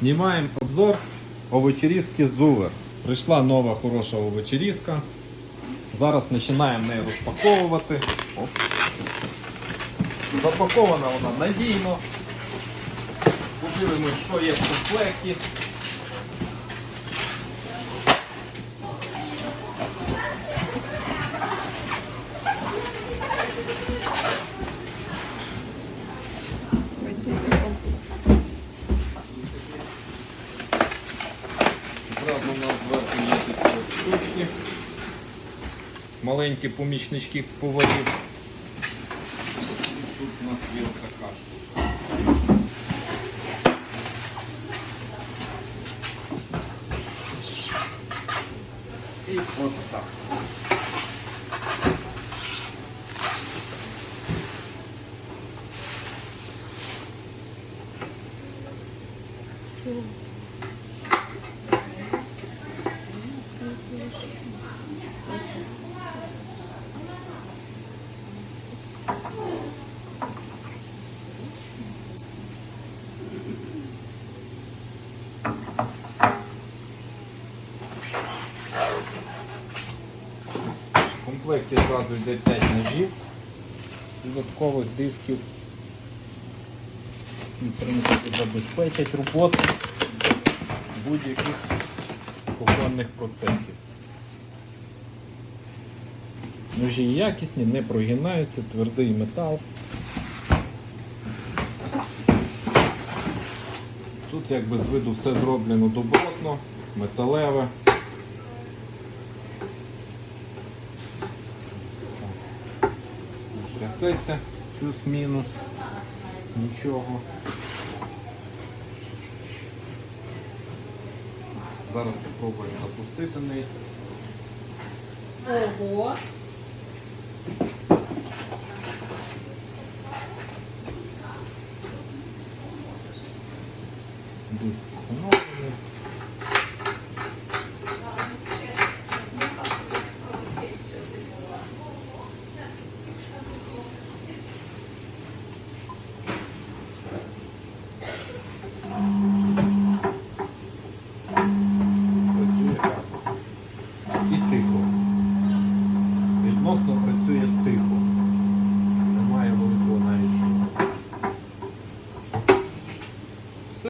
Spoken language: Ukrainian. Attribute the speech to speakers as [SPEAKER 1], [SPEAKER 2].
[SPEAKER 1] Знімаємо обзор овочерізки Зувер. Прийшла нова хороша овочерізка. Зараз починаємо неї розпаковувати. Оп. Запакована вона надійно. Подивимось, що є в комплекті. Зразу у нас зверху є такі от штучки. Маленькі помічнички поварів. Тут у нас є така штука. І от так. В комплекті зразу йде 5 ножів, додаткових дисків. які, принципі, забезпечать роботу будь-яких кухонних процесів. Ножі якісні, не прогинаються, твердий метал. Тут якби з виду все зроблено добротно, металеве. Трясеться плюс-мінус. Нічого. Зараз спробуємо запустити неї.
[SPEAKER 2] Ого.
[SPEAKER 1] Диск встановлено. і тихо. Відносно працює тихо.